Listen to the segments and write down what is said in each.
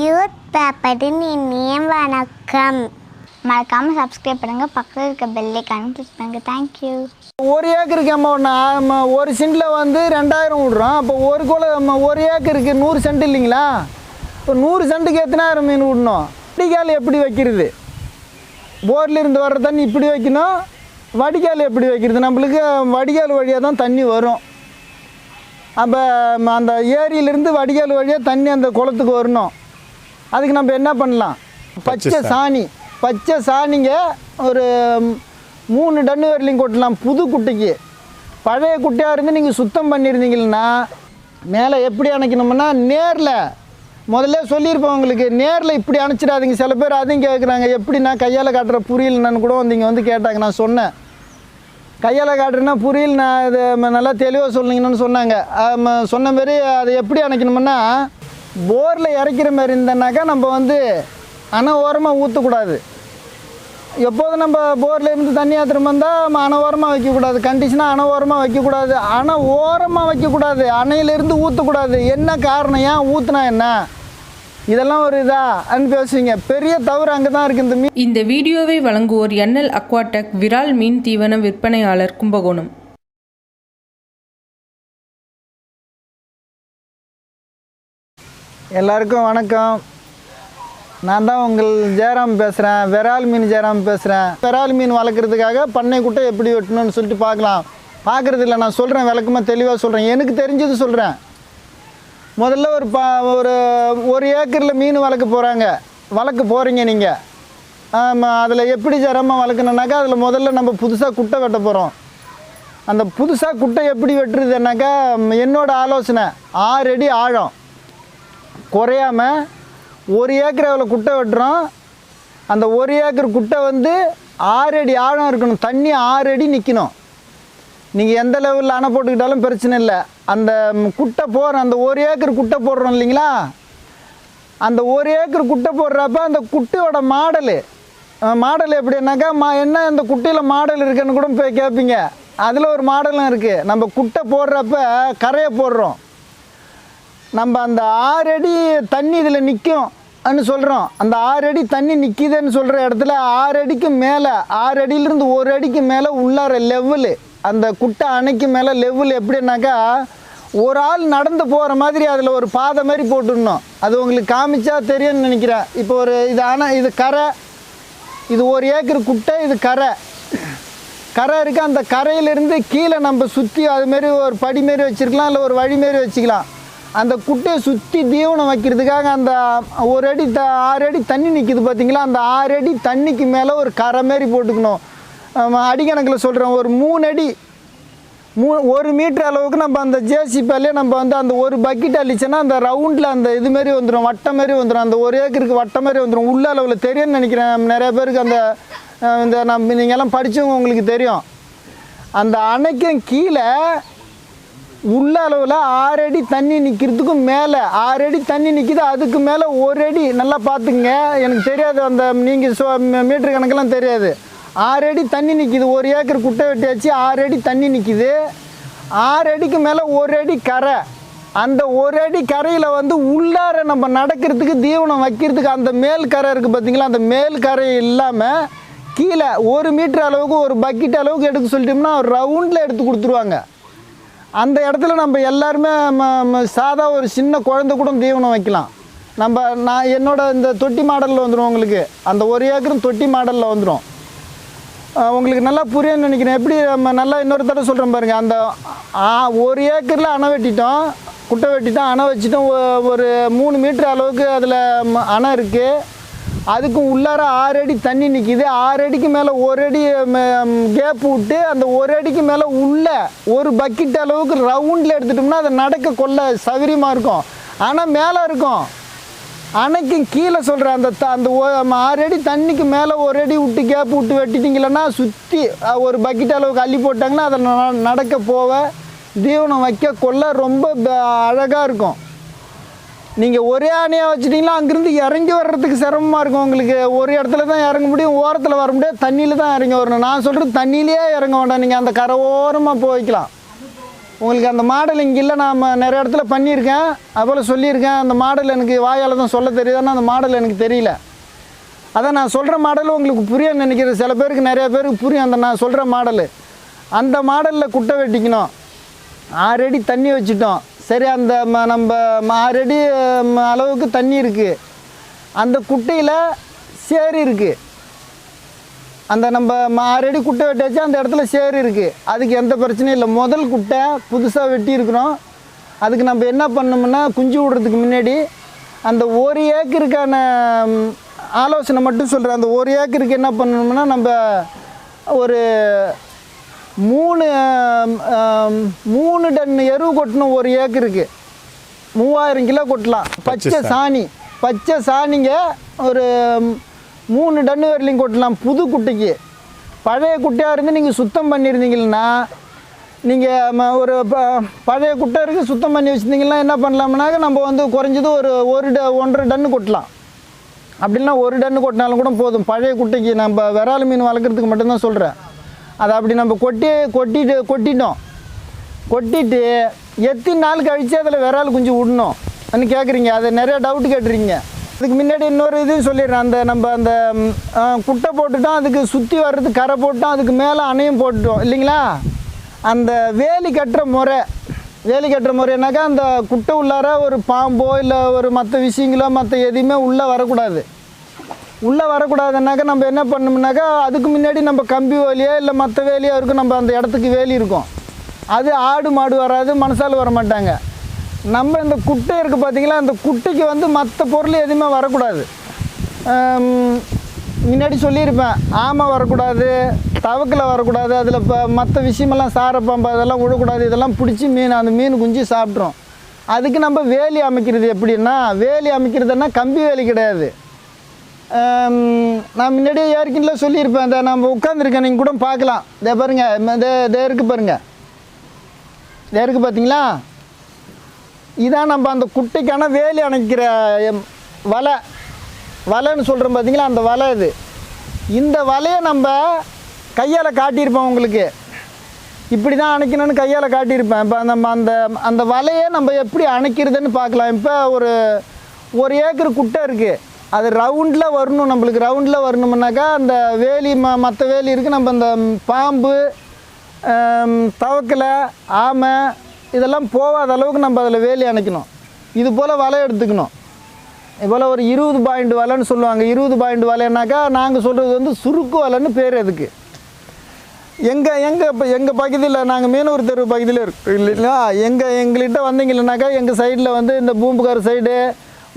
Youth பேப்பரின் இனிய வணக்கம். மறக்காமல் சப்ஸ்கிரைப் பண்ணுங்கள் பக்கத்தில் இருக்க பெல்லைக்கான கிளிக் பண்ணுங்கள் தேங்க்யூ ஒரு ஏக்கருக்கு நம்ம நம்ம ஒரு சென்ட்டில் வந்து ரெண்டாயிரம் விட்றோம். அப்போ ஒரு குல நம்ம ஒரு ஏக்கருக்கு நூறு சென்ட் இல்லைங்களா? இப்போ நூறு சென்ட்டுக்கு எத்தனாயிரம் மீன் விடணும்? வடிகால் எப்படி வைக்கிறது? போர்லேருந்து வர்ற தண்ணி இப்படி வைக்கணும். வடிகால் எப்படி வைக்கிறது? நம்மளுக்கு வடிகால் வழியாக தான் தண்ணி வரும். அப்போ அந்த ஏரியிலேருந்து வடிகால் வழியாக தண்ணி அந்த குளத்துக்கு வரணும். அதுக்கு நம்ம என்ன பண்ணலாம்? பச்சை சாணி. பச்சை சாணிங்க ஒரு மூணு டன்னு வரலையும் கொட்டலாம். புது குட்டைக்கு. பழைய குட்டையாக இருந்து நீங்கள் சுத்தம் பண்ணியிருந்தீங்கன்னா மேலே எப்படி அணைக்கணும்னா நேரில். முதல்ல சொல்லியிருப்பேன் உங்களுக்கு நேரில் இப்படி அணைச்சிடாதீங்க. சில பேர் அதையும் கேட்குறாங்க எப்படி நான் கையால் காட்டுற புரியலன்னு கூட வந்தீங்க வந்து கேட்டாங்க. நான் சொன்னேன். கையால் காட்டுறேன்னா புரியல நான் இது நல்லா தெளிவாக சொன்னீங்கன்னு சொன்னாங்க. சொன்ன மாதிரி அதை எப்படி அணைக்கணும்னா போரில் இறைக்கிற மாதிரி இருந்தனாக்கா நம்ம வந்து அணை ஓரமாக ஊற்றக்கூடாது எப்போதும் நம்ம போரில் இருந்து தண்ணி ஏற்றுற வந்தால் அணை ஓரமாக வைக்கக்கூடாது. கண்டிஷனாக அணை ஓரமாக வைக்கக்கூடாது. அணை ஓரமாக வைக்கக்கூடாது. அணையிலேருந்து ஊற்றக்கூடாது என்ன காரணம்? ஏன் ஊற்றுனா என்ன? இதெல்லாம் ஒரு இதா? அன்னு பேசுவீங்க. பெரிய தவறு அங்கே தான் இருக்கு இந்த மீன் இந்த வீடியோவை வழங்குவோர் என்எல் அக்வாடெக் விரால் மீன் தீவன விற்பனையாளர் கும்பகோணம். எல்லாருக்கும் வணக்கம். நான் தான் உங்கள் ஜெயராம் பேசுகிறேன் விரால் மீன் ஜெயராம் பேசுகிறேன் விரால் மீன் வளர்க்குறதுக்காக பண்ணை குட்டை எப்படி வெட்டணும்னு சொல்லிட்டு பார்க்கலாம். பார்க்குறது இல்லை நான் சொல்கிறேன் விளக்கமாக தெளிவாக சொல்கிறேன் எனக்கு தெரிஞ்சது சொல்கிறேன் முதல்ல ஒரு பா ஒரு ஒரு ஏக்கரில் மீன் வளர்க்க போகிறாங்க வளர்க்க போகிறீங்க நீங்கள் ஆமாம் அதில் எப்படி ஜரமாக வளர்க்கணுன்னாக்கா அதில் முதல்ல நம்ம புதுசாக குட்டை வெட்ட போகிறோம் அந்த புதுசாக குட்டை எப்படி வெட்டுறதுனாக்கா என்னோடய ஆலோசனை ஆறு அடி ஆழம். குறையாம ஒரு ஏக்கர் எவ்வளோ குட்டை வெட்டுறோம். அந்த ஒரு ஏக்கர் குட்டை வந்து ஆறு அடி ஆழம் இருக்கணும். தண்ணி ஆறு அடி நிற்கணும் நீங்கள் எந்த லெவலில் அணை போட்டுக்கிட்டாலும் பிரச்சனை இல்லை. அந்த குட்டை போடுற அந்த ஒரு ஏக்கர் குட்டை போடுறோம் இல்லைங்களா? அந்த ஒரு ஏக்கர் குட்டை போடுறப்ப அந்த குட்டையோட மாடலு மாடல் எப்படின்னாக்கா மா என்ன இந்த குட்டையில் மாடல் இருக்குன்னு கூட போய் கேட்பீங்க அதில் ஒரு மாடலும் இருக்குது நம்ம குட்டை போடுறப்ப கரையை போடுறோம். நம்ம அந்த ஆறு அடி தண்ணி இதில் நிற்கும் அன்னு சொல்கிறோம் அந்த ஆறு அடி தண்ணி நிற்கிதுன்னு சொல்கிற இடத்துல ஆறு அடிக்கு மேலே ஆறு அடியிலேருந்து ஒரு அடிக்கு மேலே உள்ளார லெவலு அந்த குட்டை அணைக்கு மேலே லெவல் எப்படின்னாக்கா ஒரு ஆள் நடந்து போகிற மாதிரி அதில் ஒரு பாதை மாதிரி போட்டுடணும். அது உங்களுக்கு காமிச்சா தெரியும்னு நினைக்கிறேன். இப்போ ஒரு இது அணை இது கரை. இது ஒரு ஏக்கர் குட்டை இது கரை. கரை இருக்குது அந்த கரையிலேருந்து கீழே நம்ம சுற்றி அதுமாரி ஒரு படி மாரி வச்சுருக்கலாம் இல்லை ஒரு வழி மாரி வச்சுக்கலாம். அந்த குட்டையை சுற்றி தீவனம் வைக்கிறதுக்காக அந்த ஒரு அடி த ஆறு அடி தண்ணி நிற்கிது பார்த்தீங்களா அந்த ஆறு அடி தண்ணிக்கு மேலே ஒரு கரை மாரி போட்டுக்கணும். அடிக்கணக்கில் சொல்கிறேன் ஒரு மூணு அடி மூ ஒரு மீட்டர் அளவுக்கு நம்ம அந்த ஜேசிபிலே நம்ம வந்து அந்த ஒரு பக்கெட் அழிச்சோன்னா அந்த ரவுண்டில் அந்த இது மாரி வந்துடும் வட்டம் மாரி வந்துடும் அந்த ஒரு ஏக்கருக்கு வட்டம் மாரி வந்துடும் உள்ள அளவில் தெரியும்னு நினைக்கிறேன். நிறைய பேருக்கு அந்த இந்த நம்ம நீங்கள் எல்லாம் படித்தவங்க உங்களுக்கு தெரியும். அந்த அணைக்கும் கீழே உள்ள அளவில் ஆறு அடி தண்ணி நிற்கிறதுக்கும் மேலே ஆறு அடி தண்ணி நிற்கிது அதுக்கு மேலே ஒரு அடி நல்லா பார்த்துக்குங்க. எனக்கு தெரியாது அந்த நீங்கள் சோ மீட்ரு கணக்கெல்லாம் தெரியாது. ஆறு அடி தண்ணி நிற்கிது ஒரு ஏக்கர் குட்டை வெட்டியாச்சு ஆறு அடி தண்ணி நிற்கிது ஆறு அடிக்கு மேலே ஒரு அடி கரை. அந்த ஒரு அடி கரையில் வந்து உள்ளார நம்ம நடக்கிறதுக்கு தீவனம் வைக்கிறதுக்கு அந்த மேல் கரை இருக்குது பார்த்தீங்களா அந்த மேல் கரை இல்லாமல் கீழே ஒரு மீட்டர் அளவுக்கு ஒரு பக்கெட் அளவுக்கு எடுக்க சொல்லிட்டோம்னா ரவுண்டில் எடுத்து கொடுத்துருவாங்க. அந்த இடத்துல நம்ம எல்லாருமே ம- ம- சாதா ஒரு சின்ன குழந்தை கூட தீவனம் வைக்கலாம். நம்ம நான் என்னோட இந்த தொட்டி மாடலில் வந்துடும் உங்களுக்கு. அந்த ஒரு ஏக்கரும் தொட்டி மாடலில் வந்துடும் உங்களுக்கு நல்லா புரியும்னு நினைக்கிறேன். எப்படி நம்ம நல்லா இன்னொரு தடவை சொல்கிறேன் பாருங்கள் அந்த ஆ, ஒரு ஏக்கரில் அணை வெட்டிட்டோம். குட்டை வெட்டிட்டோம். அணை வச்சுட்டோம் ஒரு மூணு மீட்டர் அளவுக்கு அதில் அணை இருக்குது அதுக்கும் உள்ளார ஆறு அடி தண்ணி நிற்கிது ஆறு அடிக்கு மேலே ஒரு அடி கேப் விட்டு அந்த ஒரு அடிக்கு மேலே உள்ள ஒரு பக்கெட் அளவுக்கு ரவுண்டில் எடுத்துட்டோம்னா அதை நடக்க கொள்ள சௌகரியமாக இருக்கும். ஆனால் மேலே இருக்கும். அணைக்கு கீழே சொல்கிறேன் அந்த த- அந்த ஓ- ஆறு அடி தண்ணிக்கு மேலே ஒரு அடி விட்டு கேப் விட்டு வெட்டிட்டீங்களன்னா சுற்றி ஒரு பக்கெட் அளவுக்கு அள்ளி போட்டாங்கன்னா அதை ந- நடக்க போக தீவனம் வைக்க கொள்ள ரொம்ப அழகாக இருக்கும். நீங்கள் ஒரே அணையாக வச்சுட்டிங்களா? அங்கேருந்து இறங்கி வர்றதுக்கு சிரமமாக இருக்கும் உங்களுக்கு. ஒரு இடத்துல தான் இறங்க முடியும் ஓரத்தில் வர முடியாது தண்ணியில் தான் இறங்கி வரணும். நான் சொல்கிறது தண்ணியிலே இறங்க வேண்டாம். நீங்கள் அந்த கரை ஓரமாக போய்க்கலாம். உங்களுக்கு அந்த மாடல் இங்கே இல்லை நான் நிறைய இடத்துல பண்ணியிருக்கேன். அதுபோல் சொல்லியிருக்கேன். அந்த மாடல் எனக்கு வாயால் தான் சொல்ல தெரியுதுன்னா அந்த மாடல் எனக்கு தெரியல. அதான் நான் சொல்கிற மாடல் உங்களுக்கு புரியும் நினைக்கிறேன். சில பேருக்கு நிறைய பேருக்கு புரியும் அந்த நான் சொல்கிற மாடலு. அந்த மாடலில் குட்டை வெட்டிக்கணும். ஆறு அடி தண்ணி வச்சுட்டோம். சரி அந்த ம- நம்ம ஆறு அடி ம, அளவுக்கு தண்ணி இருக்குது அந்த குட்டையில் சேரி இருக்குது அந்த நம்ம ம- ஆறு அடி குட்டை வெட்டியாச்சு அந்த இடத்துல சேறு இருக்குது அதுக்கு எந்த பிரச்சனையும் இல்லை. முதல் குட்டை புதுசாக வெட்டியிருக்கிறோம் அதுக்கு நம்ம என்ன பண்ணோம்னா குஞ்சு விடுறதுக்கு முன்னாடி அந்த ஒரு ஏக்கருக்கான ஆலோசனை மட்டும் சொல்கிறேன் அந்த ஒரு ஏக்கருக்கு என்ன பண்ணணும்னா நம்ம ஒரு மூணு மூணு டன் எரு கொட்டணும் ஒரு ஏக்கருக்கு மூவாயிரம் கிலோ கொட்டலாம். பச்சை சாணி. பச்சை சாணிங்க ஒரு மூணு டன்னு வரலையும் கொட்டலாம் புது குட்டைக்கு. பழைய குட்டையாக இருந்து நீங்கள் சுத்தம் பண்ணியிருந்தீங்கன்னா நீங்கள் ஒரு ப- பழைய குட்டை இருக்குது சுத்தம் பண்ணி வச்சுருந்தீங்கன்னா என்ன பண்ணலாம்னாக்க நம்ம வந்து குறைஞ்சது ஒரு ஒரு ட ஒன்றரை டன்னு கொட்டலாம். அப்படின்னா ஒரு டன்னு கொட்டினாலும் கூட போதும். பழைய குட்டைக்கு நம்ம விரால் மீன் வளர்க்குறதுக்கு மட்டும்தான் சொல்கிறேன் அதை அப்படி நம்ம கொட்டி கொட்டிட்டு கொட்டிட்டோம். கொட்டிட்டு எத்தனை நாள் கழித்து அதில் விரால் குஞ்சு விடணும்? ன்னு கேட்குறீங்க அதை நிறையா டவுட் கேட்டுறீங்க. அதுக்கு முன்னாடி இன்னொரு இதுவும் சொல்லிடுறேன். அந்த நம்ம அந்த குட்டை போட்டுட்டோம். அதுக்கு சுற்றி வர்றது கரை போட்டோம். அதுக்கு மேலே அணையும் போட்டுட்டோம். இல்லைங்களா? அந்த வேலி கட்டுற முறை வேலி கட்டுற முறைனாக்கா அந்த குட்டை உள்ளார ஒரு பாம்போ இல்லை ஒரு மற்ற விஷயங்களோ மற்ற எதையுமே உள்ளே வரக்கூடாது. உள்ளே வரக்கூடாதுன்னாக்கா நம்ம என்ன பண்ணோம்னாக்கா அதுக்கு முன்னாடி நம்ம கம்பி வேலியோ இல்லை மற்ற வேலியோ இருக்கும் நம்ம அந்த இடத்துக்கு வேலி இருக்கும். அது ஆடு மாடு வராது மனசால் வர மாட்டாங்க நம்ம இந்த குட்டை இருக்குது பார்த்திங்களா அந்த குட்டைக்கு வந்து மற்ற பொருள் எதுவுமே வரக்கூடாது. முன்னாடி சொல்லியிருப்பேன் ஆமை வரக்கூடாது தவக்கில் வரக்கூடாது அதில் இப்போ மற்ற விஷயமெல்லாம் சாரப்பாம்பு அதெல்லாம் விடக்கூடாது இதெல்லாம் பிடிச்சி மீன் அந்த மீன் குஞ்சு சாப்பிட்றோம் அதுக்கு நம்ம வேலி அமைக்கிறது எப்படின்னா வேலி அமைக்கிறதுன்னா கம்பி வேலி கிடையாது. நான் முன்னாடியே ஏற்கனவே சொல்லியிருப்பேன். இந்த நம்ம உட்காந்துருக்கேன் நீங்கள் கூட பார்க்கலாம். இதே பாருங்க இதே இதே இருக்கு பாருங்க. இதே இருக்கு பார்த்தீங்களா இதான் நம்ம அந்த குட்டைக்கான வேலி அணைக்கிற எம், வலை. வலைன்னு சொல்கிறோம் பார்த்தீங்களா அந்த வலை இது. இந்த வலையை நம்ம கையால் காட்டியிருப்போம் உங்களுக்கு. இப்படி தான் அணைக்கணும்னு கையால் காட்டியிருப்பேன். இப்போ நம்ம அந்த அந்த வலையை நம்ம எப்படி அணைக்கிறதுன்னு பார்க்கலாம். இப்போ ஒரு ஒரு ஏக்கர் குட்டை இருக்குது அது ரவுண்டில் வரணும். நம்மளுக்கு ரவுண்டில் வரணும்னாக்கா அந்த வேலி ம மற்ற வேலி இருக்குது நம்ம அந்த பாம்பு தவக்கலை ஆமை இதெல்லாம் போகாத அளவுக்கு நம்ம அதில் வேலி அணைக்கணும். இது போல் வலை எடுத்துக்கணும். இதுபோல் ஒரு இருபது பாயிண்ட் வலைன்னு சொல்லுவாங்க. இருபது பாயிண்ட் வலைன்னாக்கா நாங்கள் சொல்கிறது வந்து சுருக்கு வலைன்னு பேர் அதுக்கு. எங்கள் எங்கள் இப்போ எங்கள் பகுதியில் நாங்கள் மீனூர் தெரு பகுதியில் இருக்கோம் இல்லைங்களா? எங்கள் எங்கள்கிட்ட வந்தீங்கன்னாக்கா எங்கள் சைடில் வந்து இந்த பூம்புகார் சைடு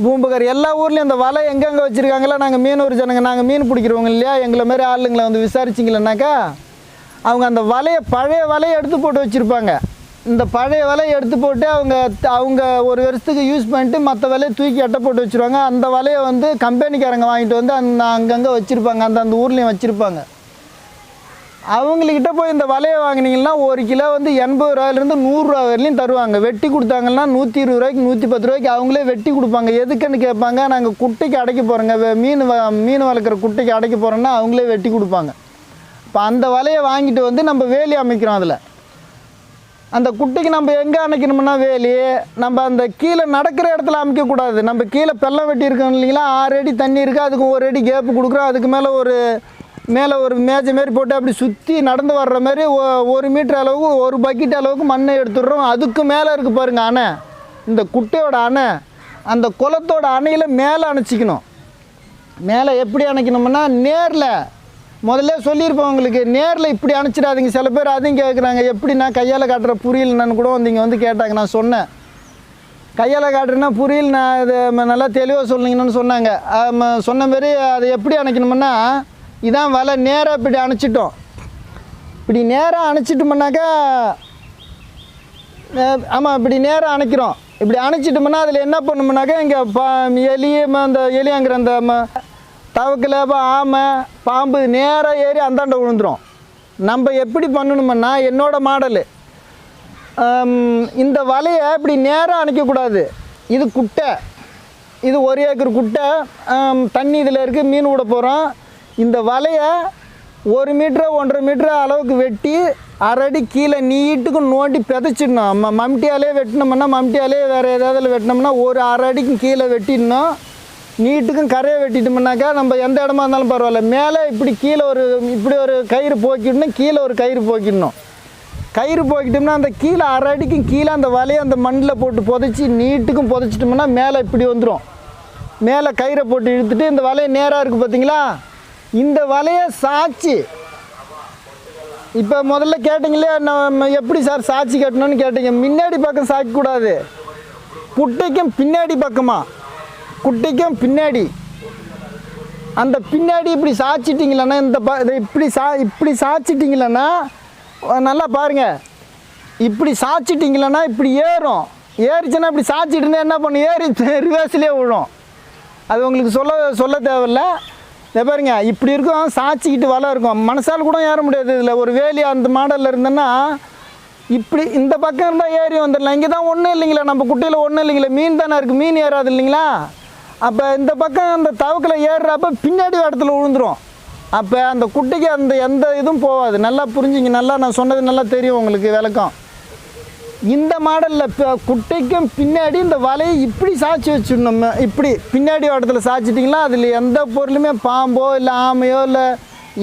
பூம்புகார் எல்லா ஊர்லேயும் இந்த வலை எங்கெங்கே வச்சுருக்காங்களோ நாங்கள் மீனூர் ஜனங்க நாங்கள் மீன் பிடிக்கிறவங்க இல்லையா? எங்களை மாதிரி ஆளுங்களை வந்து விசாரிச்சிங்களேனாக்கா அவங்க அந்த வலையை பழைய வலையை எடுத்து போட்டு வச்சுருப்பாங்க. இந்த பழைய வலையை எடுத்து போட்டு அவங்க அவங்க ஒரு வருஷத்துக்கு யூஸ் பண்ணிட்டு மற்ற வலையை தூக்கி எட்டை போட்டு வச்சுருவாங்க. அந்த வலையை வந்து கம்பெனிக்காரங்க வாங்கிட்டு வந்து அந்த அங்கங்கே வச்சுருப்பாங்க. அந்த அந்த ஊர்லேயும் வச்சுருப்பாங்க. அவங்கக்கிட்ட போய் இந்த வலையை வாங்கினீங்கன்னா ஒரு கிலோ வந்து எண்பது ரூபாயிலேருந்து நூறுரூவா வரலையும் தருவாங்க. வெட்டி கொடுத்தாங்கன்னா நூற்றி இருபது ரூபாய்க்கு நூற்றி பத்து ரூபாய்க்கு அவங்களே வெட்டி கொடுப்பாங்க. எதுக்குன்னு கேட்பாங்க நாங்கள் குட்டைக்கு அடைக்க போகிறோங்க வே- மீன் வ- மீன் வளர்க்குற குட்டைக்கு அடைக்க போகிறோன்னா அவங்களே வெட்டி கொடுப்பாங்க. இப்போ அந்த வலையை வாங்கிட்டு வந்து நம்ம வேலி அமைக்கிறோம் அதில். அந்த குட்டைக்கு நம்ம எங்கே அணைக்கணும்னா வேலி? நம்ம அந்த கீழே நடக்கிற இடத்துல அமைக்கக்கூடாது. நம்ம கீழே பெல்லம் வெட்டி இருக்கோம் இல்லைங்களா? ஆறு அடி தண்ணி இருக்குது அதுக்கு ஒரு அடி கேப்பு கொடுக்குறோம். அதுக்கு மேலே ஒரு மேலே ஒரு மேஜை மாரி போட்டு அப்படி சுற்றி நடந்து வர்ற மாதிரி ஒரு மீட்டர் அளவுக்கு ஒரு பக்கெட் அளவுக்கு மண்ணை எடுத்துடுறோம். அதுக்கு மேலே இருக்குது பாருங்க அணை. இந்த குட்டையோட அணை அந்த குளத்தோட அணையில் மேலே அணைச்சிக்கணும். மேலே எப்படி அணைக்கணும்னா நேரில். முதல்ல சொல்லியிருப்பேன் உங்களுக்கு நேரில் இப்படி அணைச்சிடாதீங்க. சில பேர் அதையும் கேட்குறாங்க எப்படி நான் கையால் காட்டுற புரியலன்னு கூட வந்து இங்கே வந்து கேட்டாங்க. நான் சொன்னேன். கையால் காட்டுறேன்னா புரியல நான் இது நல்லா தெளிவாக சொன்னீங்கன்னு சொன்னாங்க. சொன்ன மாரி அதை எப்படி அணைக்கணும்னா இதான் வலை நேராக இப்படி அணைச்சிட்டோம். இப்படி நேராக அணைச்சிட்டோம்னாக்கா ஆமாம் இப்படி நேராக அணைக்கிறோம். இப்படி அணைச்சிட்டோம்னா அதில் என்ன பண்ணோம்னாக்கா இங்கே பா எலி அந்த எலியாங்கிற அந்த ம- தவக்கில் ஆமை பாம்பு நேராக ஏறி அந்தாண்ட விழுந்துடும் நம்ம எப்படி பண்ணணுமுன்னா என்னோடய மாடலு. இந்த வலையை இப்படி நேராக அணைக்கக்கூடாது. இது குட்டை. இது ஒரு ஏக்கர் குட்டை. தண்ணி இதில் இருக்குது மீன் விட போகிறோம் இந்த வலையை ஒரு மீட்ரு ஒன்றரை மீட்ரு அளவுக்கு வெட்டி அரை அடி கீழே நீட்டுக்கு நோண்டி பிதைச்சிடணும். ம மம்டியாலே வெட்டினோம்னா மம்டியாலே வேறு ஏதாவது வெட்டினோம்னா ஒரு அரை அடிக்கும் கீழே வெட்டிடணும். நீட்டுக்கும் கரையை வெட்டிட்டோம்னாக்கா நம்ம எந்த இடமா இருந்தாலும் பரவாயில்ல. மேலே இப்படி கீழே ஒரு இப்படி ஒரு கயிறு போக்கிடணும் கீழே ஒரு கயிறு போக்கிடணும். கயிறு போக்கிட்டோம்னா அந்த கீழே அரை அடிக்கும் கீழே அந்த வலையை அந்த மண்ணில் போட்டு புதைச்சி நீட்டுக்கும் புதைச்சிட்டோம்னா மேலே இப்படி வந்துடும் மேலே கயிறை போட்டு இழுத்துட்டு இந்த வலையை நேராக இருக்குது பார்த்தீங்களா? இந்த வலையை சாய்ச்சி இப்போ முதல்ல கேட்டிங்களே நம்ம எப்படி சார் சாட்சி கட்டணும்னு கேட்டீங்க. முன்னாடி பக்கம் சாய்க்கக்கூடாது குட்டைக்கும் பின்னாடி பக்கமா? குட்டைக்கும் பின்னாடி. அந்த பின்னாடி இப்படி சாய்ச்சிட்டிங்களன்னா இந்த ப இதை இப்படி சா இப்படி சாய்ச்சிட்டிங்களன்னா நல்லா பாருங்கள் இப்படி சாய்ச்சிட்டிங்களன்னா இப்படி ஏறும். ஏறிச்சுன்னா இப்படி சாய்ச்சிட்டுனா என்ன பண்ணும்? ஏறி ரிவர்ஸ்லேயே விழும். அது உங்களுக்கு சொல்ல சொல்ல தேவையில்ல. இதை பாருங்க இப்படி இருக்கும் சாய்ச்சிக்கிட்டு வலை இருக்கும். மனசால் கூட ஏற முடியாது இதில். ஒரு வேலி அந்த மாடலில் இருந்தேன்னா இப்படி இந்த பக்கம் இருந்தால் ஏறி வந்துடலாம். இங்கே தான் ஒன்றும் இல்லைங்களா நம்ம குட்டையில் ஒன்றும் இல்லைங்களா. மீன் தானே இருக்குது மீன் ஏறாது இல்லைங்களா? அப்போ இந்த பக்கம் அந்த தவக்கில் ஏறுறப்ப பின்னாடி இடத்துல விழுந்துரும். அப்போ அந்த குட்டைக்கு அந்த எந்த இதுவும் போகாது. நல்லா புரிஞ்சுங்க நல்லா நான் சொன்னது நல்லா தெரியும் உங்களுக்கு விளக்கம். இந்த மாடலில் இப்போ குட்டைக்கும் பின்னாடி இந்த வலையை இப்படி சாய்ச்சி வச்சிடணும். இப்படி பின்னாடி இடத்துல சாய்ச்சிட்டிங்களா? அதில் எந்த பொருளுமே பாம்போ இல்லை ஆமையோ இல்லை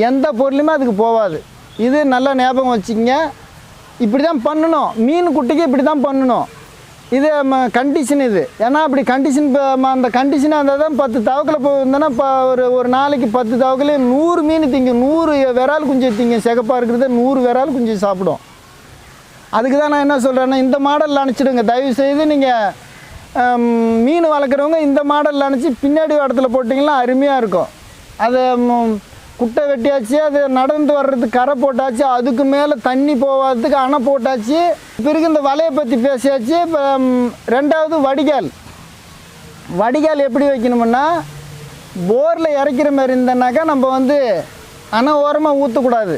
எந்த பொருளுமே அதுக்கு போகாது இது நல்லா ஞாபகம் வச்சுக்கங்க. இப்படி தான் பண்ணணும். மீன் குட்டைக்கு இப்படி தான் பண்ணணும். இது கண்டிஷன் இது. ஏன்னா அப்படி கண்டிஷன் அந்த கண்டிஷனாக இருந்தால் தான் பத்து தவக்கில் போயிருந்தோன்னா இப்போ ஒரு ஒரு நாளைக்கு பத்து தவக்கிலே நூறு மீன் திங்கும் நூறு விரால் குஞ்சு திங்கும் சிகப்பாக இருக்கிறத நூறு விரால் குஞ்சு சாப்பிடும். அதுக்கு தான் நான் என்ன சொல்கிறேன்னா இந்த மாடலில் அனுப்பிச்சிடுங்க. தயவு செய்து நீங்கள் மீன் வளர்க்குறவங்க இந்த மாடலில் அனுப்பிச்சி பின்னாடி இடத்துல போட்டிங்கன்னா அருமையாக இருக்கும். அதை குட்டை வெட்டியாச்சு அது நடந்து வர்றதுக்கு கரை போட்டாச்சு அதுக்கு மேலே தண்ணி போகாததுக்கு அணை போட்டாச்சு பிறகு இந்த வலையை பற்றி பேசியாச்சு இப்போ ரெண்டாவது வடிகால். வடிகால் எப்படி வைக்கணுமுன்னா போரில் இறக்கிற மாதிரி இருந்தனாக்கா நம்ம வந்து அணை ஓரமாக ஊற்றக்கூடாது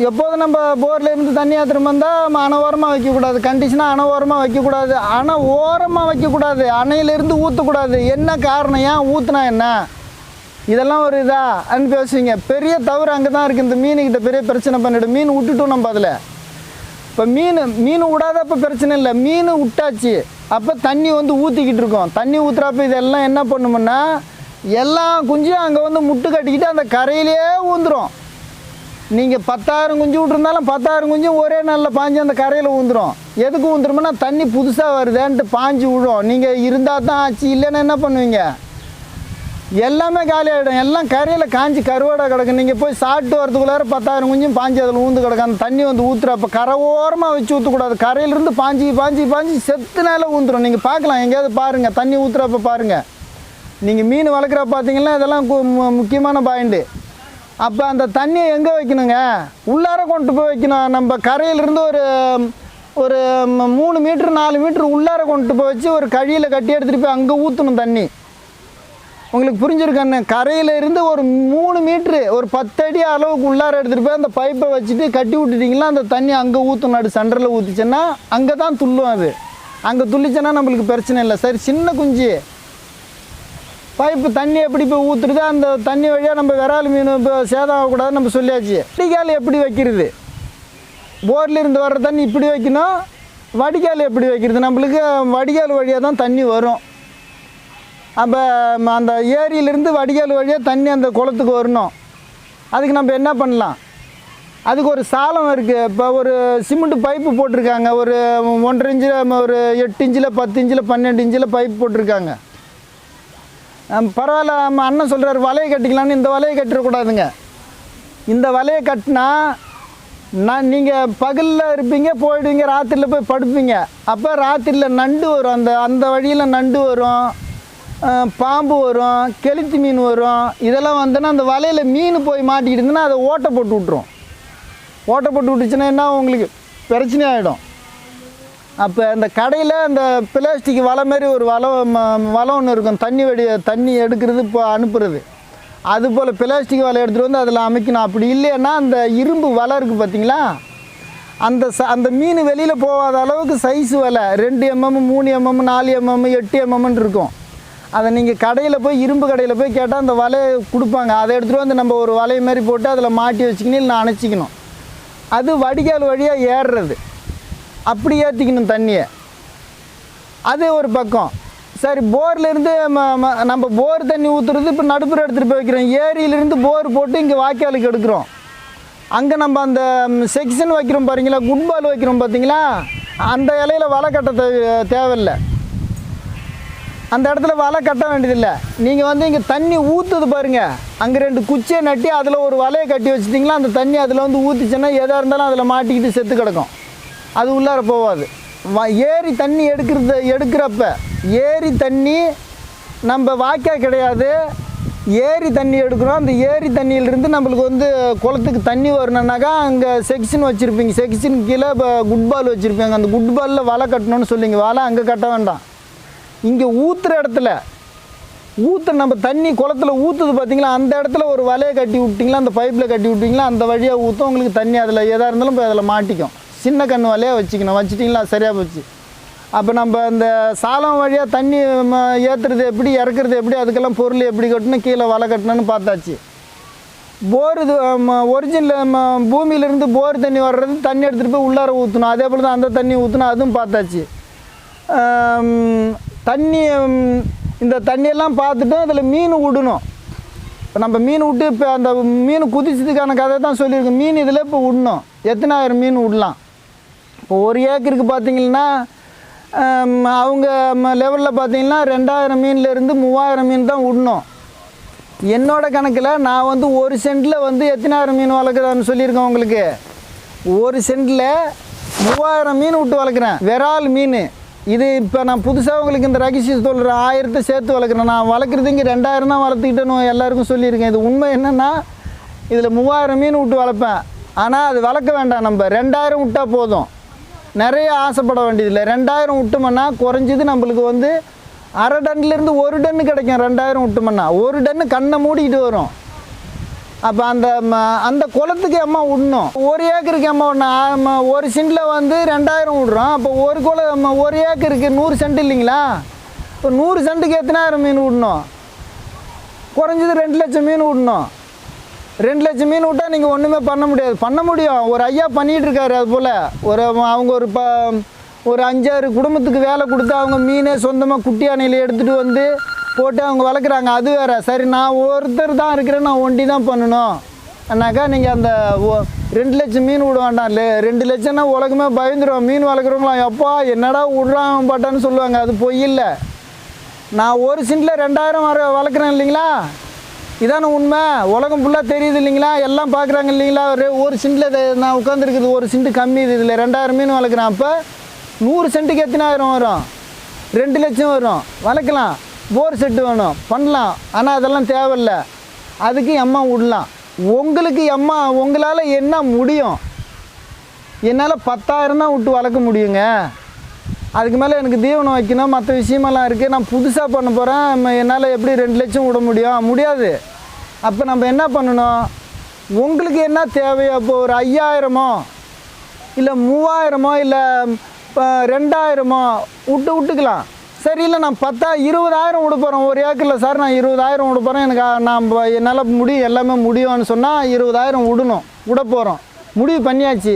எப்போதும் நம்ம போர்லேருந்து தண்ணி ஏற்றுற வந்தால் அணை ஓரமாக வைக்கக்கூடாது. கண்டிஷனாக அணை ஓரமாக வைக்கக்கூடாது. அணை ஓரமாக வைக்கக்கூடாது. அணையிலேருந்து ஊற்றக்கூடாது என்ன காரணம்? ஏன் ஊற்றுனா என்ன? இதெல்லாம் ஒரு இதாக அனுப்பி பேசுவீங்க. பெரிய தவறு அங்கே தான் இருக்குது இந்த மீனுக்கிட்ட பெரிய பிரச்சனை பண்ணிவிடும் மீன் விட்டுட்டோம் நம்ம அதில். இப்போ மீன் மீன் விடாதப்ப பிரச்சனை இல்லை. மீன் விட்டாச்சு. அப்போ தண்ணி வந்து ஊற்றிக்கிட்டு இருக்கோம். தண்ணி ஊற்றுறப்ப இதெல்லாம் என்ன பண்ணுமுன்னா எல்லா குஞ்சும் அங்கே வந்து முட்டு கட்டிக்கிட்டு அந்த கரையிலேயே ஊந்துடும் நீங்கள் பத்தாயிரம் குஞ்சு விட்ருந்தாலும் பத்தாயிரம் குஞ்சும் ஒரே நாளில் பாஞ்சு அந்த கரையில் ஊந்துடும் எதுக்கு ஊந்துருமோனா தண்ணி புதுசாக வருதேன்ட்டு பாஞ்சு விழும். நீங்கள் இருந்தால் தான் ஆச்சு இல்லைன்னா என்ன பண்ணுவீங்க? எல்லாமே காலி ஆகிடும் எல்லாம் கரையில் காஞ்சி கருவாடை கிடக்கும் நீங்கள் போய் சாப்பிட்டு வரதுக்குள்ளார பத்தாயிரம் குஞ்சும் பாஞ்சு அதில் ஊந்து கிடக்கும் அந்த தண்ணி வந்து ஊற்றுற அப்போ கரை ஓரமாக வச்சு ஊற்றக்கூடாது கரையிலிருந்து பாஞ்சி பாஞ்சி பாஞ்சு செத்துனால ஊந்துடும் நீங்கள் பார்க்கலாம். எங்கேயாவது பாருங்கள் தண்ணி ஊற்றுறப்ப பாருங்கள் நீங்கள் மீன் வளர்க்குற பார்த்தீங்கன்னா இதெல்லாம் கு- மு- முக்கியமான பாயிண்ட்டு அப்போ அந்த தண்ணியை எங்கே வைக்கணுங்க? உள்ளார கொண்டு போய் வைக்கணும். நம்ம கரையிலிருந்து ஒரு ஒரு மூணு மீட்ரு நாலு மீட்ரு உள்ளார கொண்டு போய் வச்சு ஒரு கழியில் கட்டி எடுத்துகிட்டு போய் அங்கே ஊற்றணும் தண்ணி. உங்களுக்கு புரிஞ்சிருக்கண்ணே கரையில் இருந்து ஒரு மூணு மீட்ரு ஒரு பத்தடி அளவுக்கு உள்ளார எடுத்துகிட்டு போய் அந்த பைப்பை வச்சுட்டு கட்டி விட்டுட்டிங்கன்னா அந்த தண்ணி அங்கே ஊற்றணும் அடு சென்டரில் ஊற்றிச்சுன்னா அங்கே தான் துள்ளும் அது. அங்கே துள்ளிச்சுன்னா நம்மளுக்கு பிரச்சனை இல்லை. சரி சின்ன குஞ்சு. பைப்பு தண்ணி எப்படி இப்போ ஊற்றுறது அந்த தண்ணி வழியாக நம்ம விரால் மீன் இப்போ சேதம் ஆகக்கூடாதுன்னு நம்ம சொல்லியாச்சு. வடிகால் எப்படி வைக்கிறது? போர்லேருந்து வர்ற தண்ணி இப்படி வைக்கணும். வடிகால் எப்படி வைக்கிறது? நம்மளுக்கு வடிகால் வழியாக தான் தண்ணி வரும். அப்போ அந்த ஏரியிலேருந்து வடிகால் வழியாக தண்ணி அந்த குளத்துக்கு வரணும். அதுக்கு நம்ம என்ன பண்ணலாம்? அதுக்கு ஒரு சாலம் இருக்குது இப்போ ஒரு சிமெண்ட் பைப்பு போட்டிருக்காங்க. ஒரு ஒன்றரை இன்ச்சில் ஒரு எட்டு இன்ச்சில் பத்து இன்ச்சில் பன்னெண்டு இன்ச்சில் பைப் போட்டிருக்காங்க. பரவாயில்ல நம்ம அண்ணன் சொல்கிறார் வலையை கட்டிக்கலான்னு இந்த வலையை கட்டிடக்கூடாதுங்க. இந்த வலையை கட்டினா நான் நீங்கள் பகலில் இருப்பீங்க போயிடுவீங்க ராத்திரியில் போய் படுப்பீங்க. அப்போ ராத்திரியில் நண்டு வரும் அந்த அந்த வழியில் நண்டு வரும் பாம்பு வரும் கெளுத்தி மீன் வரும். இதெல்லாம் வந்துன்னா அந்த வலையில் மீன் போய் மாட்டிக்கிட்டு இருந்துன்னா அதை ஓட்டை போட்டு விட்ரும் ஓட்டை போட்டு விட்டுச்சுன்னா என்ன உங்களுக்கு? பிரச்சனை ஆகிடும் அப்போ அந்த கடையில் அந்த பிளாஸ்டிக் வலை மாதிரி ஒரு வலை ம- ஒன்று இருக்கும். தண்ணி வெடி தண்ணி எடுக்கிறது இப்போ அனுப்புறது. அது போல் பிளாஸ்டிக் வலை எடுத்துகிட்டு வந்து அதில் அமைக்கணும். அப்படி இல்லைன்னா அந்த இரும்பு வலை இருக்குது பார்த்தீங்களா அந்த ச அந்த மீன் வெளியில் போகாத அளவுக்கு சைஸ் வலை. ரெண்டு எம்எம் மூணு எம்எம் நாலு எம்எம் எட்டு எம்எம்னு இருக்கும். அதை நீங்கள் கடையில் போய் இரும்பு கடையில் போய் கேட்டால் அந்த வலையை கொடுப்பாங்க. அதை எடுத்துகிட்டு வந்து நம்ம ஒரு வலை மாதிரி போட்டு அதில் மாட்டி வச்சுக்கணும் இல்லை அணைச்சிக்கணும். அது வடிகால் வழியாக ஏறுறது. அப்படி ஏற்றிக்கணும் தண்ணியை. அது ஒரு பக்கம். சரி போர்லேருந்து நம்ம போர் தண்ணி ஊற்றுறது இப்போ நடுப்புற எடுத்துகிட்டு போய் வைக்கிறோம். ஏரியிலேருந்து போர் போட்டு இங்கே வாய்க்காலுக்கு எடுக்கிறோம். அங்கே நம்ம அந்த செக்ஷன் வைக்கிறோம் பாருங்களா குட்பால் வைக்கிறோம் பார்த்தீங்களா அந்த இலையில வலை கட்ட தேவை தேவையில்லை. அந்த இடத்துல வலை கட்ட வேண்டியதில்லை. நீங்கள் வந்து இங்கே தண்ணி ஊற்றுது பாருங்கள் அங்கே ரெண்டு குச்சியை நட்டி அதில் ஒரு வலையை கட்டி வச்சிட்டிங்களா அந்த தண்ணி அதில் வந்து ஊற்றிச்சுன்னா எதாக இருந்தாலும் அதில் மாட்டிக்கிட்டு செத்து கிடக்கும். அது உள்ளார போகாது வ ஏரி தண்ணி எடுக்கிறது எடுக்கிறப்ப ஏரி தண்ணி நம்ம வாய்க்கா கிடையாது. ஏரி தண்ணி எடுக்கிறோம். அந்த ஏரி தண்ணியிலிருந்து நம்மளுக்கு வந்து குளத்துக்கு தண்ணி வரணுன்னாக்கா அங்கே செக்ஷன் வச்சுருப்பீங்க. செக்ஷன் கீழே இப்போ குட்பால் வச்சுருப்பீங்க. அந்த குட்பாலில் வலை கட்டணும்னு சொல்லிங்க வலை அங்கே கட்ட வேண்டாம். இங்கே ஊற்றுற இடத்துல ஊற்ற நம்ம தண்ணி குளத்துல ஊற்றுது பார்த்தீங்களா அந்த இடத்துல ஒரு வலையை கட்டி விட்டிங்களா? அந்த பைப்பில் கட்டி விட்டிங்களா? அந்த வழியாக ஊற்றும் உங்களுக்கு தண்ணி அதில் எதாக இருந்தாலும் இப்போ அதில் மாட்டிக்கும். சின்ன கன்று வலையாக வச்சுக்கணும். வச்சுட்டிங்களா? சரியாக போச்சு. அப்போ நம்ம இந்த சாலம் வழியாக தண்ணி ம- ஏற்றுறது எப்படி இறக்குறது எப்படி அதுக்கெல்லாம் பொருள் எப்படி கட்டணும் கீழே வலை கட்டணும்னு பார்த்தாச்சு. போர் இது ஒரிஜினல் பூமியிலேருந்து போர் தண்ணி வர்றது தண்ணி எடுத்துகிட்டு போய் உள்ளார ஊற்றணும் அதே போல் தான் அந்த தண்ணி ஊற்றணும் அதுவும் பார்த்தாச்சு. தண்ணி இந்த தண்ணியெல்லாம் பார்த்துட்டு அதில் மீன் விடணும் இப்போ நம்ம மீன் விட்டு இப்போ அந்த மீன் குதிச்சதுக்கான கதை தான் சொல்லியிருக்கோம் மீன் இதில் இப்போ விடணும் எத்தனாயிரம் மீன் விடலாம் இப்போ ஒரு ஏக்கருக்கு பார்த்தீங்கன்னா அவங்க லெவலில் பார்த்தீங்கன்னா ரெண்டாயிரம் மீன்லேருந்து மூவாயிரம் மீன் தான் விடணும் என்னோட கணக்கில் நான் வந்து ஒரு சென்ட்டில் வந்து எத்தனாயிரம் மீன் வளர்க்குறேன்னு சொல்லியிருக்கேன் உங்களுக்கு. ஒரு சென்ட்டில் மூவாயிரம் மீன் விட்டு வளர்க்குறேன். விரால் மீன். இது இப்போ நான் புதுசாக உங்களுக்கு இந்த ரகசியம் சொல்கிறேன் ஆயிரத்தை சேர்த்து வளர்க்குறேன். நான் வளர்க்குறது இங்கே ரெண்டாயிரம் தான் வளர்த்துக்கிட்டேன்னு எல்லாருக்கும் சொல்லியிருக்கேன். இது உண்மை என்னென்னா இதில் மூவாயிரம் மீன் விட்டு வளர்ப்பேன். ஆனால் அது வளர்க்க வேண்டாம் நம்ம. ரெண்டாயிரம் விட்டால் போதும். நிறைய ஆசைப்பட வேண்டியதில்லை. ரெண்டாயிரம் விட்டோம்னா குறைஞ்சது நம்மளுக்கு வந்து அரை டன்லேருந்து ஒரு டன்னு கிடைக்கும் ரெண்டாயிரம் விட்டோம்னா ஒரு டன்னு கண்ணை மூடிக்கிட்டு வரும். அப்போ அந்த ம- அந்த குளத்துக்கு அம்மா விடணும். ஒரு ஏக்கருக்கு அம்மா விடணும். ஒரு சென்ட்டில் வந்து ரெண்டாயிரம் விடுறோம். அப்போ ஒரு குளம் ஒரு ஏக்கருக்கு நூறு சென்ட் இல்லைங்களா? இப்போ நூறு சென்ட்டுக்கு எத்தனாயிரம் மீன் விடணும்? குறைஞ்சது ரெண்டு லட்சம் மீன் விடணும். ரெண்டு லட்சம் மீன் விட்டால் நீங்கள் ஒன்றுமே பண்ண முடியாது. பண்ண முடியும். ஒரு ஐயா பண்ணிகிட்டு இருக்காரு அது போல். ஒரு அவங்க ஒரு ப ஒரு அஞ்சாறு குடும்பத்துக்கு வேலை கொடுத்து அவங்க மீனே சொந்தமாக குட்டி அணையில் எடுத்துகிட்டு வந்து போட்டு அவங்க வளர்க்குறாங்க. அது வேறு. சரி நான் ஒருத்தர் தான் இருக்கிறேன். நான் ஒண்டி தான் பண்ணணும். அண்ணாக்கா நீங்கள் அந்த ஓ ரெண்டு லட்சம் மீன் விட வேண்டாம். இல்லை ரெண்டு லட்சம்னா உலகமே பயந்துடும் மீன் வளர்க்குறவங்களாம் எப்பா என்னடா விட்றான் பாட்டான்னு சொல்லுவாங்க. அது பொய் இல்லை. நான் ஒரு சென்ட்டில் ரெண்டாயிரம் வர வளர்க்குறேன் இல்லைங்களா? இதான உண்மை? உலகம் ஃபுல்லாக தெரியுது இல்லைங்களா? எல்லாம் பார்க்குறாங்க இல்லைங்களா? ஒரு ஒரு சென்ட்டில் நான் உட்காந்துருக்குது ஒரு சென்ட்டு கம்மி இது. இதில் ரெண்டாயிரம் மீன் வளர்க்குறேன். அப்போ நூறு சென்ட்டுக்கு எத்தனாயிரம் வரும்? ரெண்டு லட்சம் வரும். வளர்க்கலாம். போர் செட்டு வேணும். பண்ணலாம். ஆனால் அதெல்லாம் தேவையில்ல. அதுக்கு எம்மா விடலாம். உங்களுக்கு எம்மா உங்களால் என்ன முடியும்? என்னால் பத்தாயிரம் தான் விட்டு வளர்க்க முடியுங்க. அதுக்கு மேலே எனக்கு தீவனம் வைக்கணும் மற்ற விஷயமெல்லாம் இருக்குது நான் புதுசாக பண்ண போகிறேன் என்னால் எப்படி ரெண்டு லட்சம் விட முடியும்? முடியாது. அப்போ நம்ம என்ன பண்ணணும்? உங்களுக்கு என்ன தேவையோ இப்போ ஒரு ஐயாயிரமோ இல்லை மூவாயிரமோ இல்லை இப்போ ரெண்டாயிரமோ விட்டு விட்டுக்கலாம். சரி இல்லை நான் பத்தா இருபதாயிரம் விட போகிறேன் ஒரு ஏக்கரில் சார் நான் இருபதாயிரம் விட போகிறேன் எனக்கு நான் என்னால் முடியும் எல்லாமே முடியும்னு சொன்னால் இருபதாயிரம் விடணும். விட போகிறோம் முடிவு பண்ணியாச்சு.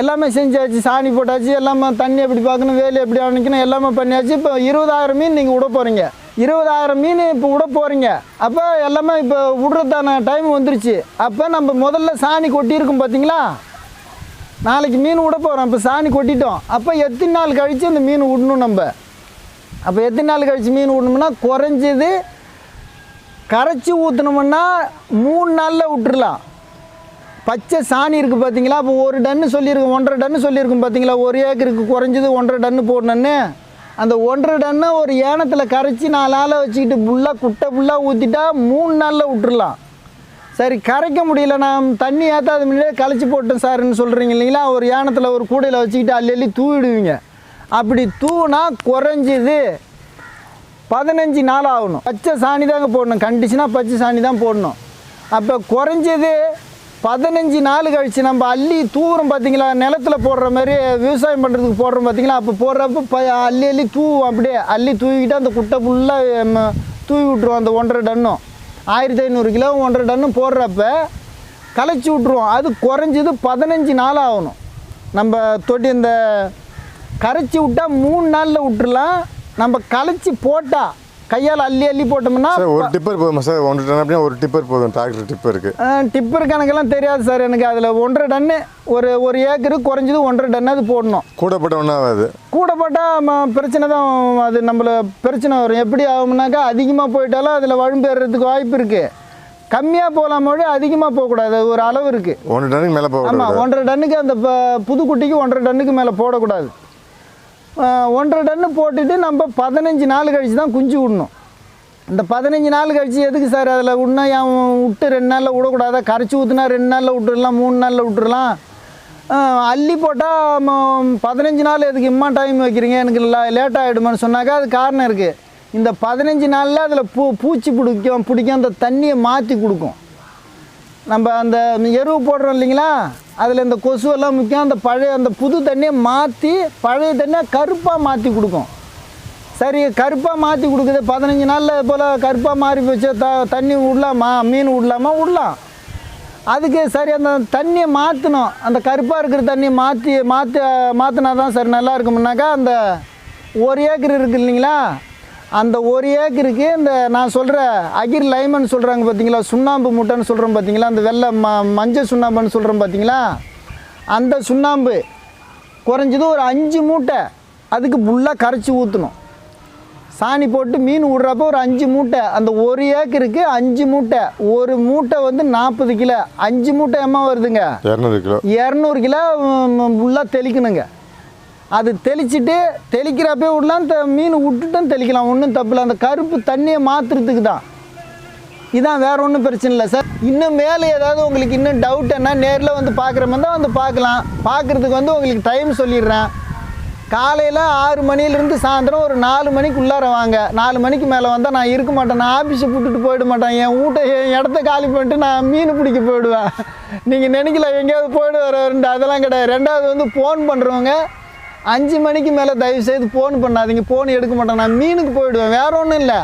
எல்லாமே செஞ்சாச்சு சாணி போட்டாச்சு எல்லாமே தண்ணி எப்படி பார்க்கணும் வேலி எப்படி அணைக்கணும் எல்லாமே பண்ணியாச்சு. இப்போ இருபதாயிரம் மீன் நீங்கள் விட போகிறீங்க இருபதாயிரம் மீன் இப்போ விட போகிறீங்க அப்போ எல்லாமே இப்போ விடுறதான டைம் வந்துருச்சு. அப்போ நம்ம முதல்ல சாணி கொட்டியிருக்கோம் பார்த்தீங்களா? நாளைக்கு மீன் விட போகிறோம் இப்போ சாணி கொட்டிட்டோம். அப்போ எத்தனை நாள் கழித்து அந்த மீன் விடணும் நம்ம? அப்போ எத்தனை நாள் கழித்து மீன் விடணும்னா குறைஞ்சது கரைச்சி ஊற்றினோம்னா மூணு நாளில் விட்டுறலாம். பச்சை சாணி இருக்குது பார்த்தீங்களா அப்போ ஒரு டன்னு சொல்லியிருக்கோம் ஒன்றரை டன்னு சொல்லியிருக்கோம் பார்த்தீங்களா ஒரு ஏக்கருக்கு குறைஞ்சது ஒன்றரை டன்னு போடணுன்னு அந்த ஒன்றரை டன்னை ஒரு ஏனத்தில் கரைச்சி நாலு ஆளை வச்சுக்கிட்டு ஃபுல்லாக குட்டை ஃபுல்லாக ஊற்றிட்டா மூணு நாளில் விட்டுறலாம். சரி கரைக்க முடியல. நான் தண்ணி ஏற்றாத முன்னாடியே கழிச்சு போட்டேன் சார்ன்னு சொல்கிறீங்க இல்லைங்களா? ஒரு யானத்தில் ஒரு கூடையில் வச்சுக்கிட்டு அள்ளி தூவிடுவீங்க. அப்படி தூவினா குறைஞ்சது பதினஞ்சு நாள் ஆகணும். பச்சை சாணி தாங்க போடணும். கண்டிஷனாக பச்சை சாணி தான் போடணும். அப்போ குறைஞ்சது பதினஞ்சு நாள் கழித்து நம்ம அள்ளி தூரம் பார்த்தீங்களா நிலத்துல போடுற மாதிரி விவசாயம் பண்ணுறதுக்கு போடுறோம் பார்த்தீங்களா அப்போ போடுறப்ப ப அள்ளி அள்ளி தூவும் அப்படியே. அள்ளி தூவிக்கிட்டு அந்த குட்டை ஃபுல்லாக தூவி விட்ருவோம் அந்த ஒன்றரை டன்னும் ஆயிரத்தி ஐநூறு கிலோ ஒன்றரை டன்னும் போடுறப்ப களைச்சி விட்ருவோம் அது குறைஞ்சது பதினஞ்சு நாள் ஆகணும். நம்ம தொட்டி இந்த கரைச்சி விட்டால் மூணு நாளில் விட்டுறலாம். நம்ம களைச்சி போட்டால் கையால் அள்ளி அள்ளி போட்டோம்னா சார் ஒரு டிப்பர் போதுமா சார்? ஒன்றரை டன் அப்படின்னா ஒரு டிப்பர் போதும் டிராக்டர் டிப்பருக்கு டிப்பர் கணக்கெல்லாம் தெரியாது சார் எனக்கு. அதில் ஒன்றரை டன்னு ஒரு ஒரு ஏக்கரு குறைஞ்சது ஒன்றரை டன் அது போடணும். கூட போட்ட ஒன்றும் ஆகாது. கூட போட்டால் பிரச்சனை தான் அது நம்மள பிரச்சனை வரும். எப்படி ஆகும்னாக்கா அதிகமாக போயிட்டாலும் அதில் வழும்பேறதுக்கு வாய்ப்பு இருக்குது கம்மியாக போகலாம் மொழி அதிகமாக போகக்கூடாது. ஒரு அளவு இருக்குது ஒன்றரை டன்னுக்கு மேலே போக ஆமாம். ஒன்றரை டன்னுக்கு அந்த புதுக்குட்டிக்கு ஒன்றரை டன்னுக்கு மேலே போடக்கூடாது. ஒன்றரை டன்னு போட்டுட்டு நம்ம பதினஞ்சு நாள் கழித்து தான் குஞ்சு விடணும் இந்த பதினஞ்சு நாள் கழித்து எதுக்கு சார் அதில் விடணும் ஏன் விட்டு ரெண்டு நாளில் விடக்கூடாதா? கரைச்சி ஊற்றுனா ரெண்டு நாளில் விட்டுடலாம் மூணு நாளில் விட்டுறலாம். அள்ளி போட்டால் பதினஞ்சு நாள் எதுக்கு இம்மா டைம் வைக்கிறீங்க? எனக்கு லேட் ஆகிடுமான்னு சொன்னாக்கா அது காரணம் இருக்குது இந்த பதினஞ்சு நாளில் அதில் பூ பூச்சி பிடிக்கும் பிடிக்கும் அந்த தண்ணியை மாற்றி கொடுக்கும். நம்ம அந்த எருவு போடுறோம் இல்லைங்களா? அதில் இந்த கொசுவெல்லாம் முக்கியம். அந்த பழைய அந்த புது தண்ணியை மாற்றி பழைய தண்ணியை கருப்பாக மாற்றி கொடுக்கும். சரி கருப்பாக மாற்றி கொடுக்குது. பதினஞ்சு நாளில் போல் கருப்பாக மாறி போச்சு. த தண்ணி விடலாமா? மீன் விடலாமா? விடலாம். அதுக்கு சரி அந்த தண்ணியை மாற்றணும் அந்த கருப்பாக இருக்கிற தண்ணியை மாற்றி மாற்றி மாற்றினா தான் சரி நல்லா இருக்கும்னாக்கா அந்த ஒரு ஏக்கர் இருக்குது இல்லைங்களா? அந்த ஒரு ஏக்கருக்கு இந்த நான் சொல்கிற அகிர் லைமன் சொல்கிறாங்க பார்த்தீங்களா சுண்ணாம்பு முட்டைன்னு சொல்கிறோம் பார்த்தீங்களா அந்த வெள்ளை ம மஞ்சள் சுண்ணாம்புன்னு சொல்கிறோம் பார்த்தீங்களா அந்த சுண்ணாம்பு குறைஞ்சது ஒரு அஞ்சு மூட்டை அதுக்கு ஃபுல்லாக கரைச்சி ஊற்றணும் சாணி போட்டு மீன் விடுறப்ப ஒரு அஞ்சு மூட்டை. அந்த ஒரு ஏக்கருக்கு அஞ்சு மூட்டை. ஒரு மூட்டை வந்து நாற்பது கிலோ. அஞ்சு மூட்டை எம்மா வருதுங்க? இரநூறு கிலோ. இரநூறு கிலோ ஃபுல்லாக தெளிக்கணுங்க. அது தெளிச்சுட்டு தெளிக்கிறப்பே விடலாம் த- மீன் விட்டுட்டும் தெளிக்கலாம். ஒன்றும் தப்பு அந்த கருப்பு தண்ணியை மாற்றுறதுக்கு தான். இதான் வேற ஒன்றும் பிரச்சனை இல்லை சார். இன்னும் மேலே ஏதாவது உங்களுக்கு இன்னும் டவுட் என்ன நேரில் வந்து பார்க்குற மாதிரி தான் வந்து பார்க்கலாம். பார்க்குறதுக்கு வந்து உங்களுக்கு டைம் சொல்லிடுறேன். காலையில் ஆறு மணிலேருந்து சாயந்தரம் ஒரு நாலு மணிக்கு உள்ளார வாங்க. நாலு மணிக்கு மேலே வந்தால் நான் இருக்க மாட்டேன். நான் ஆஃபீஸை விட்டுட்டு போயிட மாட்டேன். என் வீட்டை என் இடத்த காலி பண்ணிட்டு நான் மீன் பிடிக்க போயிடுவேன். நீங்கள் நினைக்கல எங்கேயாவது போயிடு வரேன்ட்டு அதெல்லாம் கிடையாது. ரெண்டாவது வந்து ஃபோன் பண்ணுறவங்க அஞ்சு மணிக்கு மேலே தயவு செய்து ஃபோன் பண்ணாதீங்க. ஃபோன் எடுக்க மாட்டேன். நான் மீனுக்கு போயிடுவேன். வேற ஒன்றும் இல்லை.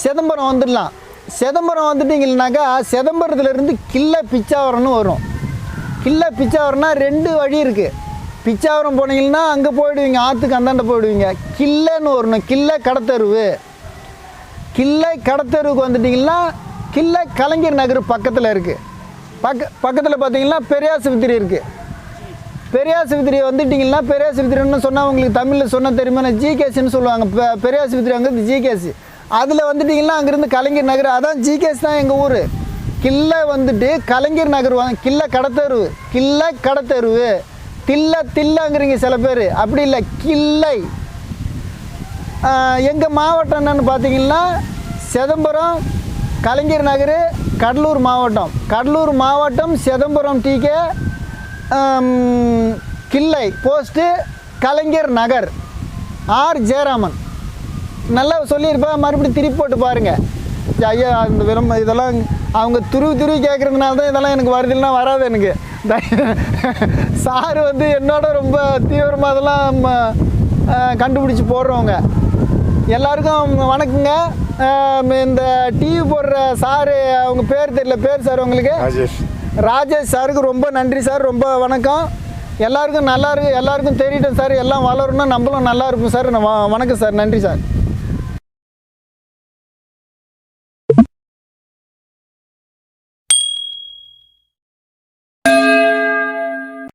சிதம்பரம் வந்துடலாம். சிதம்பரம் வந்துட்டிங்கன்னாக்கா சிதம்பரத்துலேருந்து கில்லை பிச்சாவரம்னு வரும். கில்லை பிச்சாவரம்னா ரெண்டு வழி இருக்குது பிச்சாவரம் போனீங்கன்னா அங்கே போயிடுவீங்க. ஆற்றுக்கு அந்தாண்ட போயிடுவீங்க. கில்லன்னு வரணும். கில்லை கடத்தருவு. கில்லை கடத்தருவுக்கு வந்துட்டிங்கன்னா கில்லை கலைஞர் நகர் பக்கத்தில் இருக்குது பக்க பக்கத்தில் பார்த்தீங்கன்னா பெரியாசுபத்திரி இருக்குது பெரியாஸ்பத்திரி வந்துட்டிங்கன்னா பெரியாஸ்பத்திரின்னு சொன்னால் உங்களுக்கு தமிழில் சொன்னால் தெரியுமா? ஜிகேசின்னு சொல்லுவாங்க. பெரியாஸ்பத்திரி அங்கேருந்து ஜிகேசி ஜிகேஸ் அதில் வந்துட்டிங்கன்னா அங்கேருந்து கலைஞர் நகர். அதான் ஜிகேஸ் தான் எங்கள் ஊர். கில்லை வந்துட்டு கலைஞர் நகர் வாங்க கில்லை கடத்தருவு. கில்லை கடத்தருவு. தில்ல தில்லங்கிறீங்க சில பேர். அப்படி இல்லை கில்லை எங்கள் மாவட்டம் என்னன்னு பார்த்தீங்கன்னா சிதம்பரம் கலைஞர் நகர் கடலூர் மாவட்டம். கடலூர் மாவட்டம் Chidambaram TK Killai post Kalaignar Nagar. R. Jayaraman. நல்லா சொல்லியிருப்பேன் மறுபடியும் திருப்பி போட்டு பாருங்கள் ஐயா அந்த விளம்ப இதெல்லாம் அவங்க துருவி துருவி கேட்குறதுனால தான் இதெல்லாம் எனக்கு வருது வராது எனக்கு. சார் வந்து என்னோட ரொம்ப தீவிரமாக அதெல்லாம் ம- கண்டுபிடிச்சி போடுறவங்க. எல்லாருக்கும் வணக்கங்க. இந்த டிவி போடுற சாரு அவங்க பேர் தெரியல பேர் சார் உங்களுக்கு? ராஜேஷ் சாருக்கு ரொம்ப நன்றி சார் ரொம்ப வணக்கம். எல்லாருக்கும் நல்லா இருக்கு எல்லாருக்கும் தெரியட்டும் சார் எல்லாம் வளரணும் நம்மளும் நல்லா இருப்போம் சார். வணக்கம் சார் நன்றி சார்.